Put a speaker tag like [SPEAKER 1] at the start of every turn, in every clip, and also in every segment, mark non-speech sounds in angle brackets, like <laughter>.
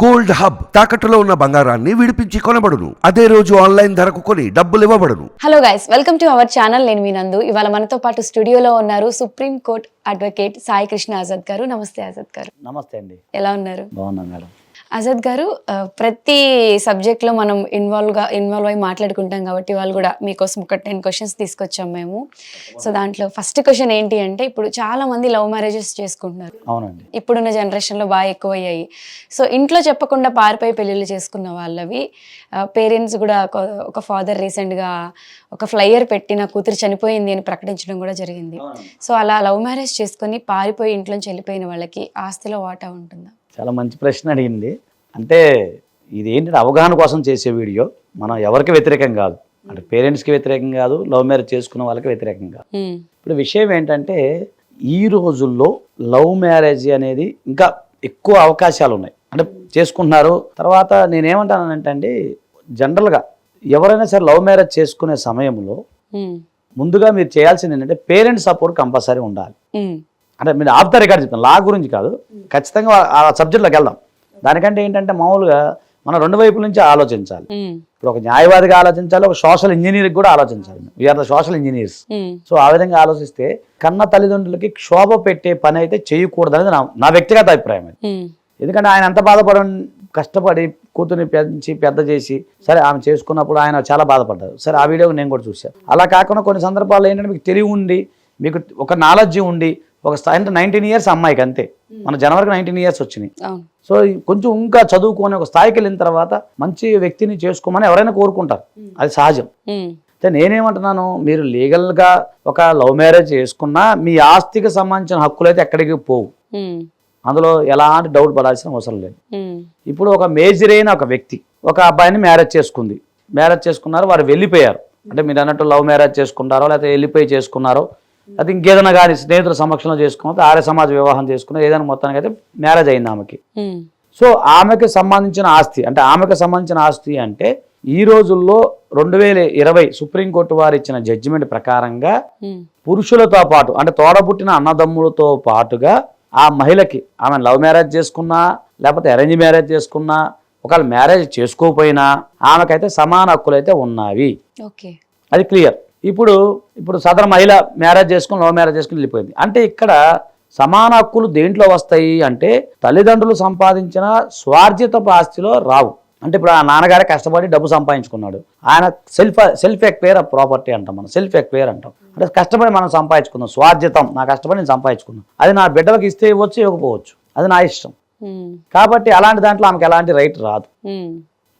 [SPEAKER 1] Gold hub తాకట్టులో ఉన్న బంగారాన్ని విడిపించి కొనబడును. అదే రోజు ఆన్లైన్ ధరకు కొని డబ్బులు ఇవ్వబడును.
[SPEAKER 2] Hello guys welcome to our channel నేను మీ నందు. ఇవాళ మనతో పాటు స్టూడియోలో ఉన్నారు supreme court advocate Sai Krishna Azad garu. నమస్తే ఆజాద్ గారు.
[SPEAKER 3] నమస్తే అండి.
[SPEAKER 2] ఎలా ఉన్నారు?
[SPEAKER 3] బాగున్నాను మేడం.
[SPEAKER 2] ఆజాద్ గారు ప్రతి సబ్జెక్ట్లో మనం ఇన్వాల్వ్గా ఇన్వాల్వ్ అయి మాట్లాడుకుంటాం కాబట్టి వాళ్ళు కూడా మీకోసం ఒక టెన్ క్వశ్చన్స్ తీసుకొచ్చాం మేము. సో దాంట్లో ఫస్ట్ క్వశ్చన్ ఏంటి అంటే ఇప్పుడు చాలా మంది లవ్ మ్యారేజెస్ చేసుకుంటున్నారు.
[SPEAKER 3] అవునండి.
[SPEAKER 2] ఇప్పుడున్న జనరేషన్లో బాగా ఎక్కువయ్యాయి. సో ఇంట్లో చెప్పకుండా పారిపోయి పెళ్ళిళ్ళు చేసుకున్న వాళ్ళవి పేరెంట్స్ కూడా ఒక- ఒక ఫాదర్ రీసెంట్గా ఒక ఫ్లైయర్ పెట్టి నా కూతురు చనిపోయింది అని ప్రకటించడం కూడా జరిగింది. సో అలా లవ్ మ్యారేజ్ చేసుకొని పారిపోయి ఇంట్లోంచి వెళ్ళిపోయిన వాళ్ళకి ఆస్తిలో వాటా ఉంటుందా?
[SPEAKER 3] చాలా మంచి ప్రశ్న అడిగింది. అంటే ఇది ఏంటంటే అవగాహన కోసం చేసే వీడియో? మనం ఎవరికి వ్యతిరేకం కాదు. అంటే పేరెంట్స్కి వ్యతిరేకం కాదు లవ్ మ్యారేజ్ చేసుకున్న వాళ్ళకి వ్యతిరేకం కాదు. ఇప్పుడు విషయం ఏంటంటే ఈ రోజుల్లో లవ్ మ్యారేజ్ అనేది ఇంకా ఎక్కువ అవకాశాలు ఉన్నాయి. అంటే చేసుకుంటున్నారు. తర్వాత నేనేమంటానంటే అండి జనరల్గా ఎవరైనా సరే లవ్ మ్యారేజ్ చేసుకునే సమయంలో ముందుగా మీరు చేయాల్సింది ఏంటంటే పేరెంట్స్ సపోర్ట్ కంపల్సరీ ఉండాలి. అంటే మీరు ఆఫ్ ద రికార్డ్ చెప్తాను లా గురించి కాదు. ఖచ్చితంగా ఆ సబ్జెక్ట్లోకి వెళ్దాం. దానికంటే ఏంటంటే మామూలుగా మనం రెండు వైపుల నుంచి ఆలోచించాలి. ఇప్పుడు ఒక న్యాయవాదిగా ఆలోచించాలి ఒక సోషల్ ఇంజనీర్కి కూడా ఆలోచించాలి. We are the social engineers so ఆ విధంగా ఆలోచిస్తే కన్న తల్లిదండ్రులకి క్షోభ పెట్టే పని అయితే చేయకూడదు అనేది నా నా వ్యక్తిగత అభిప్రాయం అది. ఎందుకంటే ఆయన ఎంత బాధపడ కష్టపడి కూతుర్ని పెంచి పెద్ద చేసి సరే ఆమె చేసుకున్నప్పుడు ఆయన చాలా బాధపడ్డారు. సరే ఆ వీడియో నేను కూడా చూశాను. అలా కాకుండా కొన్ని సందర్భాల్లో ఏంటంటే మీకు తెలివి ఉండి మీకు ఒక నాలెడ్జ్ ఉండి ఒక స్థాయి అంటే నైన్టీన్ ఇయర్స్ అమ్మాయికి అంతే. మన జనవరికి నైన్టీన్ ఇయర్స్ వచ్చినాయి. సో కొంచెం ఇంకా చదువుకొని ఒక స్థాయికి వెళ్ళిన తర్వాత మంచి వ్యక్తిని చేసుకోమని ఎవరైనా కోరుకుంటారు. అది సహజం. నేనేమంటున్నాను మీరు లీగల్గా ఒక లవ్ మ్యారేజ్ చేసుకున్నా మీ ఆస్తికి సంబంధించిన హక్కులు అయితే ఎక్కడికి పోవు. అందులో ఎలాంటి డౌట్ పడాల్సిన అవసరం లేదు. ఇప్పుడు ఒక మేజర్ అయిన ఒక వ్యక్తి ఒక అబ్బాయిని మ్యారేజ్ చేసుకుంది. మ్యారేజ్ చేసుకున్నారు వారు వెళ్ళిపోయారు. అంటే మీరు అన్నట్టు లవ్ మ్యారేజ్ చేసుకుంటారో లేకపోతే వెళ్ళిపోయి చేసుకున్నారో లేకపోతే ఇంకేదైనా కానీ స్నేహితుల సమక్షంలో చేసుకున్నా ఆర్య సమాజ వివాహం చేసుకున్నా ఏదైనా మొత్తానికి అయితే మ్యారేజ్ అయింది ఆమెకి. సో ఆమెకి సంబంధించిన ఆస్తి అంటే ఆమెకు సంబంధించిన ఆస్తి అంటే ఈ రోజుల్లో రెండు వేల ఇరవై సుప్రీంకోర్టు వారు ఇచ్చిన జడ్జిమెంట్ ప్రకారంగా పురుషులతో పాటు అంటే తోడబుట్టిన అన్నదమ్ములతో పాటుగా ఆ మహిళకి ఆమె లవ్ మ్యారేజ్ చేసుకున్నా లేకపోతే అరేంజ్ మ్యారేజ్ చేసుకున్నా ఒకవేళ మ్యారేజ్ చేసుకోకపోయినా ఆమెకైతే సమాన హక్కులు అయితే ఉన్నవి అది క్లియర్. ఇప్పుడు ఇప్పుడు సదరు మహిళ మ్యారేజ్ చేసుకుని లవ్ మ్యారేజ్ చేసుకుని వెళ్ళిపోయింది. అంటే ఇక్కడ సమాన హక్కులు దేంట్లో వస్తాయి అంటే తల్లిదండ్రులు సంపాదించిన స్వార్జితపు ఆస్తిలో రావు. అంటే ఇప్పుడు ఆ నాన్నగారే కష్టపడి డబ్బు సంపాదించుకున్నాడు. ఆయన సెల్ఫ్ సెల్ఫ్ ఎక్వైర్ ప్రాపర్టీ అంటాం మనం. సెల్ఫ్ ఎక్వైర్ అంటాం. అంటే కష్టపడి మనం సంపాదించుకుందాం స్వార్జితం. నా కష్టపడి నేను సంపాదించుకున్నాను. అది నా బిడ్డలకు ఇస్తే ఇవ్వచ్చు ఇవ్వకపోవచ్చు. అది నా ఇష్టం. కాబట్టి అలాంటి దాంట్లో ఆమెకి ఎలాంటి రైట్ రాదు.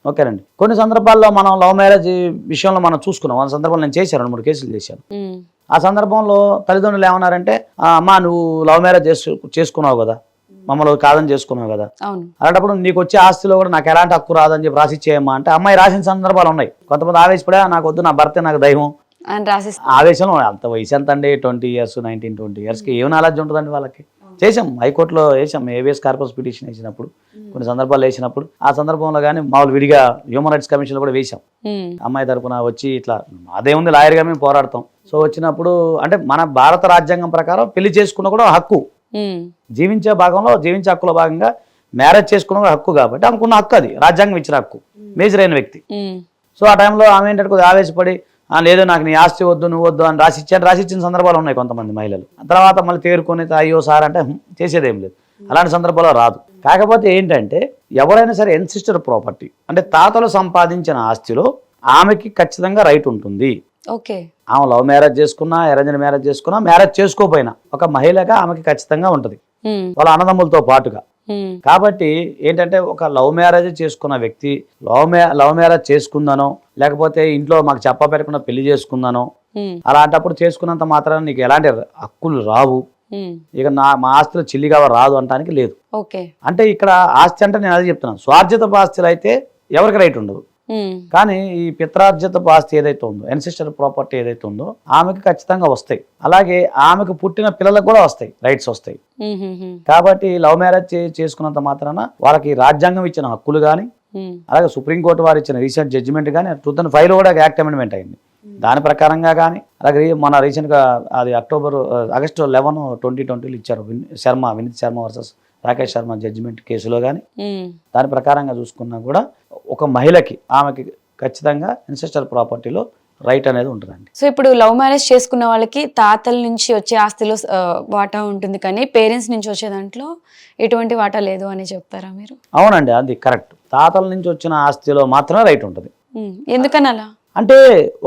[SPEAKER 3] ఓకేనండి. కొన్ని సందర్భాల్లో మనం లవ్ మ్యారేజ్ విషయంలో మనం చూసుకున్నాం. ఆ సందర్భంలో నేను చేశాను రెండు మూడు కేసులు చేశాను. ఆ సందర్భంలో తల్లిదండ్రులు ఏమన్నారంటే "ఆ, అమ్మా నువ్వు లవ్ మ్యారేజ్ చేసు చేసుకున్నావు కదా. మమ్మల్ని కాదని చేసుకున్నావు కదా. అలాంటప్పుడు నీకు వచ్చే ఆస్తిలో కూడా నాకు ఎలాంటి హక్కు రాదని చెప్పి రాసి ఇచ్చేయమ్మా అంటే అమ్మాయి రాసిన సందర్భాలు ఉన్నాయి. కొంతమంది ఆవేశపడే నాకు వద్దు నా భర్తే నాకు దైవం. ఆవేశంలో అంత వయసు ఎంత అండి ట్వంటీ ఇయర్స్ నైన్టీన్ ట్వంటీ ఇయర్స్కి ఏం నాలెడ్జ్ ఉంటుందండి వాళ్ళకి? చేసాం హైకోర్టులో వేసాం ఏవిఎస్ కార్పస్ పిటిషన్ వేసినప్పుడు కొన్ని సందర్భాలు వేసినప్పుడు. ఆ సందర్భంలో కానీ మామూలు విడిగా హ్యూమన్ రైట్స్ కమిషన్లో కూడా వేసాం అమ్మాయి తరపున వచ్చి ఇట్లా అదే ఉంది లాయర్గా మేము పోరాడతాం. సో వచ్చినప్పుడు అంటే మన భారత రాజ్యాంగం ప్రకారం పెళ్ళి చేసుకున్న కూడా హక్కు. జీవించే భాగంలో జీవించే హక్కుల భాగంగా మ్యారేజ్ చేసుకున్న కూడా హక్కు కాబట్టి ఆమెకున్న హక్కు అది. రాజ్యాంగం ఇచ్చిన హక్కు. మేజర్ అయిన వ్యక్తి. సో ఆ టైంలో ఆమె ఏంటంటే కొద్దిగా ఆవేశపడి "ఆ, లేదు నాకు నీ ఆస్తి వద్దు నువ్వు వద్దు అని రాసి ఇచ్చాను రాసి ఇచ్చిన సందర్భాలు ఉన్నాయి కొంతమంది మహిళలు. తర్వాత మళ్ళీ తేరుకొని అయ్యో సార్ అంటే "హ్మ్, చేసేదేం లేదు. అలాంటి సందర్భాల్లో రాదు. కాకపోతే ఏంటంటే ఎవరైనా సరే ఎన్సిస్టర్ ప్రాపర్టీ అంటే తాతలు సంపాదించిన ఆస్తిలో ఆమెకి ఖచ్చితంగా రైట్ ఉంటుంది.
[SPEAKER 2] ఓకే.
[SPEAKER 3] ఆమె లవ్ మ్యారేజ్ చేసుకున్నా అరేంజ్ మ్యారేజ్ చేసుకున్నా మ్యారేజ్ చేసుకోపోయినా ఒక మహిళగా ఆమెకి ఖచ్చితంగా ఉంటుంది. వాళ్ళ అన్నదమ్ములతో పాటుగా. కాబట్టి ఏంటంటే ఒక లవ్ మ్యారేజ్ చేసుకున్న వ్యక్తి లవ్ మ్యా లవ్ మ్యారేజ్ చేసుకుందానో లేకపోతే ఇంట్లో మాకు చెప్ప పెట్టకుండా పెళ్ళి చేసుకుందానో అలాంటప్పుడు చేసుకున్నంత మాత్రాన నీకు ఎలాంటి హక్కులు రావు. ఇక నా మా ఆస్తులు చిల్లిగా రాదు అంటానికి లేదు. అంటే ఇక్కడ ఆస్తి అంటే నేను అదే చెప్తున్నాను. స్వార్జితపు ఆస్తులు అయితే ఎవరికి రైట్ ఉండదు? కానీ ఈ పిత్రార్జితపు ఆస్తి ఏదైతే ఉందో ఎన్సిస్టర్ ప్రాపర్టీ ఏదైతే ఉందో ఆమెకి ఖచ్చితంగా వస్తాయి. అలాగే ఆమెకు పుట్టిన పిల్లలకు కూడా వస్తాయి రైట్స్ వస్తాయి. కాబట్టి లవ్ మ్యారేజ్ చేసుకున్నంత మాత్రాన వాళ్ళకి రాజ్యాంగం ఇచ్చిన హక్కులు కానీ అలాగే సుప్రీంకోర్టు వారు ఇచ్చిన రీసెంట్ జడ్జిమెంట్ కానీ టూ థౌసండ్ ఫైవ్లో కూడా యాక్ట్ అమెండ్మెంట్ అయింది. దాని ప్రకారంగా కానీ అలాగే మన రీసెంట్గా అది అక్టోబర్ ఆగస్టు లెవెన్ ట్వంటీ ట్వంటీలో ఇచ్చారు శర్మ వినీత్ శర్మ వర్సెస్ రాకేష్ శర్మ జడ్జిమెంట్ కేసులో కానీ దాని ప్రకారంగా చూసుకున్నా కూడా ఒక మహిళకి ఆమెకి ఖచ్చితంగా ఇన్సెస్టర్ ప్రాపర్టీలో రైట్ అనేది ఉంటుందండి.
[SPEAKER 2] సో ఇప్పుడు లవ్ మ్యారేజ్ చేసుకున్న వాళ్ళకి తాతల నుంచి వచ్చే ఆస్తిలో వాటా ఉంటుంది కానీ పేరెంట్స్ నుంచి వచ్చే దాంట్లో ఎటువంటి వాటా లేదు అని చెప్తారా మీరు?
[SPEAKER 3] అవునండి అది కరెక్ట్ తాతల నుంచి వచ్చిన ఆస్తిలో మాత్రమే రైట్ ఉంటుంది.
[SPEAKER 2] ఎందుకని అలా
[SPEAKER 3] అంటే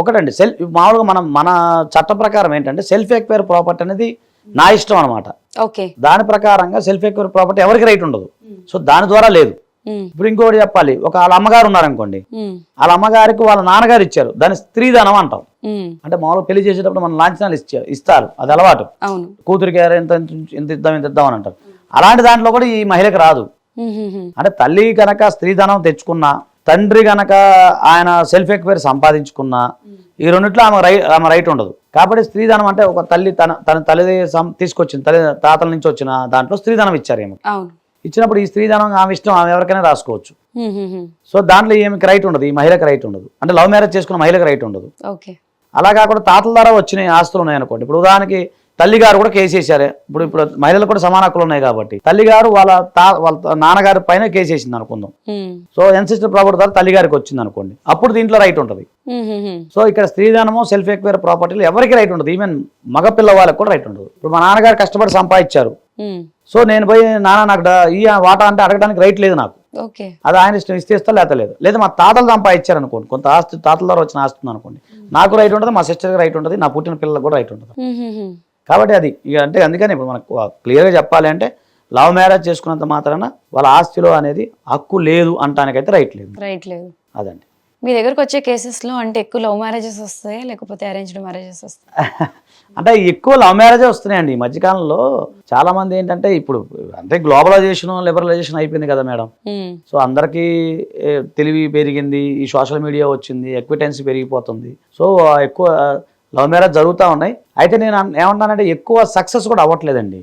[SPEAKER 3] ఒకటండి సెల్ఫ్ మామూలుగా మనం మన చట్ట ప్రకారం ఏంటంటే సెల్ఫ్ ఎక్వైర్ ప్రాపర్టీ అనేది నా ఇష్టం అనమాట
[SPEAKER 2] ఓకే.
[SPEAKER 3] దాని ప్రకారంగా సెల్ఫ్ ఎక్వైర్ ప్రాపర్టీ ఎవరికి రైట్ ఉండదు. సో దాని ద్వారా లేదు. ఇప్పుడు ఇంకోటి చెప్పాలి. ఒక వాళ్ళ అమ్మగారు ఉన్నారనుకోండి. వాళ్ళ అమ్మగారికి వాళ్ళ నాన్నగారు ఇచ్చారు. దాన్ని స్త్రీధనం అంటాం. అంటే మామూలుగా పెళ్ళి చేసేటప్పుడు మన లాంఛనాలు ఇచ్చారు ఇస్తారు. అది అలవాటు. కూతురికి ఎంత ఎంత ఇద్దాం ఎంత ఇద్దాం అని అంటారు. అలాంటి దాంట్లో కూడా ఈ మహిళకి రాదు. అంటే తల్లి గనక స్త్రీధనం తెచ్చుకున్నా తండ్రి గనక ఆయన సెల్ఫ్ ఎక్వైర్ సంపాదించుకున్నా ఈ రెండిట్లో ఆమె రైట్ ఆమె రైట్ ఉండదు. కాబట్టి స్త్రీధనం అంటే ఒక తల్లి తన తన తల్లి తీసుకొచ్చింది తల్లి తాతల నుంచి వచ్చిన దాంట్లో స్త్రీధనం ఇచ్చారు ఏమో ఇచ్చినప్పుడు ఈ స్త్రీధనం ఆమె ఇష్టం ఆమె ఎవరికైనా రాసుకోవచ్చు. సో దాంట్లో ఈమెకి రైట్ ఉండదు ఈ మహిళకి రైట్ ఉండదు. అంటే లవ్ మ్యారేజ్ చేసుకున్న మహిళకి రైట్ ఉండదు. అలా కాకుండా తాతల ద్వారా వచ్చిన ఆస్తులు ఉన్నాయనుకోండి ఇప్పుడు ఉదాహరణకి తల్లి గారు కూడా కేసు వేసారు ఇప్పుడు ఇప్పుడు మహిళలకు కూడా సమాన హక్కులు ఉన్నాయి కాబట్టి. తల్లి గారు వాళ్ళ తా వాళ్ళ నాన్నగారి పైన కేసు వేసింది అనుకుందాం. సో ఎన్సిస్టర్ ప్రాపర్టీ ద్వారా తల్లి గారికి వచ్చింది అనుకోండి. అప్పుడు దీంట్లో రైట్ ఉంటుంది సో ఇక్కడ స్త్రీధనము సెల్ఫ్ ఎక్వైర్ ప్రాపర్టీలు ఎవరికి రైట్ ఉండదు. ఈవెన్ మగ పిల్లవాళ్ళకి కూడా రైట్ ఉండదు. ఇప్పుడు మా నాన్నగారు కష్టపడి సంపాదించారు. సో నేను పోయి నాన్న నాకు ఈ వాటా అంటే అడగడానికి రైట్ లేదు నాకు. అది ఆయన ఇష్టం ఇస్తే ఇస్తా లేత లేదు. లేదా మా తాతలు సంపాదించారు అనుకోండి కొంత ఆస్తి తాతల ద్వారా వచ్చిన ఆస్తి ఉంది అనుకోండి నాకు రైట్ ఉంటుంది మా సిస్టర్కి రైట్ ఉంటుంది నా పుట్టిన పిల్లలకు కూడా రైట్ ఉంటుంది.
[SPEAKER 2] ఉమ్,
[SPEAKER 3] కాబట్టి అది ఇక అంటే అందుకని ఇప్పుడు మనకు క్లియర్గా చెప్పాలి అంటే లవ్ మ్యారేజ్ చేసుకున్నంత మాత్రాన వాళ్ళ ఆస్తిలో అనేది హక్కు లేదు అంటానికైతే రైట్ లేదు.
[SPEAKER 2] రైట్ లేదు.
[SPEAKER 3] అదండి.
[SPEAKER 2] మీ దగ్గరకు వచ్చే కేసెస్లో అంటే ఎక్కువ లవ్ మ్యారేజెస్ వస్తాయా? లేకపోతే అరేంజ్డ్ మ్యారేజెస్ వస్తాయి? <laughs>
[SPEAKER 3] అంటే ఎక్కువ లవ్ మ్యారేజే వస్తున్నాయండి. ఈ మధ్యకాలంలో చాలా మంది ఏంటంటే ఇప్పుడు అంటే గ్లోబలైజేషన్ లిబరలైజేషన్ అయిపోయింది కదా మేడం. సో అందరికీ తెలివి పెరిగింది ఈ సోషల్ మీడియా వచ్చింది ఎక్విటెన్సీ పెరిగిపోతుంది. సో ఎక్కువ లవ్ మ్యారేజ్ జరుగుతూ ఉన్నాయి. అయితే నేను ఏమంటానంటే ఎక్కువ సక్సెస్ కూడా అవ్వట్లేదండి.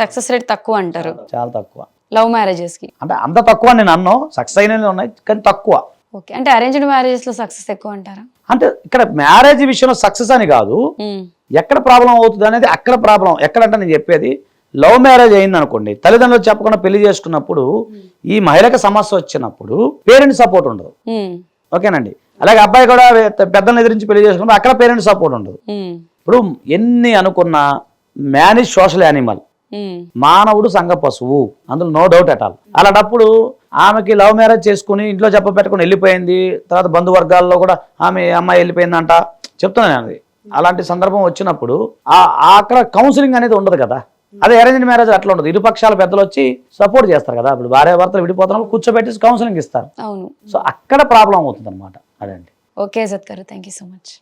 [SPEAKER 2] సక్సెస్ రేట్ తక్కువ అంటారు.
[SPEAKER 3] చాలా తక్కువ.
[SPEAKER 2] లవ్ మ్యారేజెస్కి.
[SPEAKER 3] అంటే అంత తక్కువ నేను అన్నో సక్సెస్ అయినవి ఉన్నాయి కానీ తక్కువ.
[SPEAKER 2] ఓకే. అంటే అరేంజ్డ్ మ్యారేజెస్లో సక్సెస్ ఎక్కువ అంటారా?
[SPEAKER 3] అంటే ఇక్కడ మ్యారేజ్ విషయంలో సక్సెస్ అని కాదు. ఎక్కడ ప్రాబ్లం అవుతుంది అనేది అక్కడ ప్రాబ్లం ఎక్కడంటే నేను చెప్పేది లవ్ మ్యారేజ్ అయింది అనుకోండి తల్లిదండ్రులు చెప్పకుండా పెళ్ళి చేసుకున్నప్పుడు ఈ మహిళకి సమస్య వచ్చినప్పుడు పేరెంట్స్ సపోర్ట్ ఉండదు. ఓకేనండి? అలాగే అబ్బాయి కూడా పెద్దలను ఎదిరించి పెళ్ళి చేసుకున్నప్పుడు అక్కడ పేరెంట్స్ సపోర్ట్ ఉండదు. ఇప్పుడు ఎన్ని అనుకున్నా మ్యాన్ ఇస్ సోషల్ యానిమల్ మానవుడు సంఘ పశువు అందులో నో డౌట్ అట్ ఆల్ అలాంటప్పుడు ఆమెకి లవ్ మ్యారేజ్ చేసుకుని ఇంట్లో చెప్ప పెట్టుకుని వెళ్ళిపోయింది. తర్వాత బంధువర్గాల్లో కూడా ఆమె అమ్మాయి వెళ్ళిపోయిందంట. చెప్తున్నాను అది. అలాంటి సందర్భం వచ్చినప్పుడు అక్కడ కౌన్సిలింగ్ అనేది ఉండదు కదా. అదే అరేంజ్ మ్యారేజ్ అట్లా ఉండదు. ఇరు పక్షాల పెద్దలు వచ్చి సపోర్ట్ చేస్తారు కదా. ఇప్పుడు భార్య భర్తలు విడిపోతున్నప్పుడు కూర్చోబెట్టి కౌన్సిలింగ్ ఇస్తారు. సో అక్కడ ప్రాబ్లం అవుతుంది అనమాట అదండి.
[SPEAKER 2] ఓకే గారు థ్యాంక్ సో మచ్